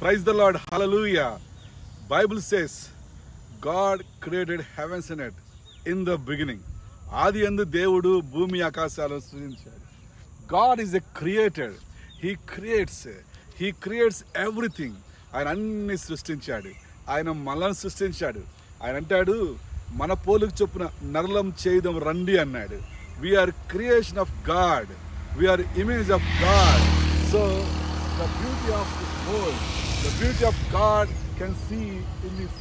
Praise the lord Hallelujah. Bible says God created heavens and earth in the beginning. ఆది అందు దేవుడు భూమి ఆకాశాలను సృజించాడు. God is a created he creates he creates everything ఆయన అన్ని సృష్టించాడు. ఆయన మనల్ని సృష్టించాడు. ఆయన అంటాడు మన పోలుకు చొప్పున నరలం చేయడం రండి అన్నాడు. We are creation of God we are image of God so the beauty of this the beauty of God can see in this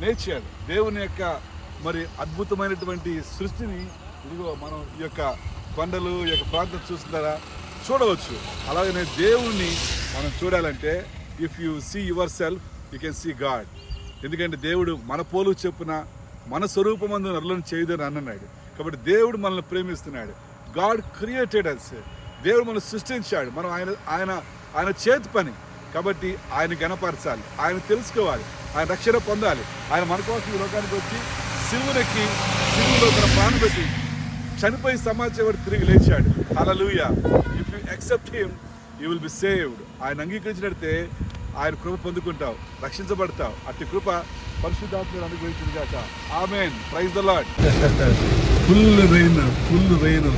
nature దేవుని యొక్క మరి అద్భుతమైనటువంటి సృష్టిని ఇదిగో మనం ఈ యొక్క కొండలు ఈ యొక్క ప్రాంతం చూస్తున్నారా? చూడవచ్చు. అలాగనే దేవుణ్ణి మనం చూడాలంటే if you see yourself you can see God ఎందుకంటే దేవుడు మన పోలు చెప్పున మన స్వరూపమందు నరులను చేయదని అన్నాడు. కాబట్టి దేవుడు మనల్ని ప్రేమిస్తున్నాడు. గాడ్ క్రియేటెడ్ అస్ దేవుడు మనం సృష్టించాడు. మనం ఆయన ఆయన ఆయన చేతి పని. కాబట్టి ఆయన గణపరచాలి. ఆయన తెలుసుకోవాలి. ఆయన రక్షణ పొందాలి. ఆయన మన కోసం ఈ లోకానికి వచ్చి శివునికి శివులో తన ప్రాణం పెట్టి చనిపోయి సమాజం తిరిగి లేచాడు. Hallelujah if you accept him you will be saved ఆయన అంగీకరించినట్టే ఆయన కృప పొందుకుంటావు రక్షించబడతావు. అట్టి కృప పరిశుద్ధాత్మను అనుగ్రహించింది కాక amen praise the lord full rain full rain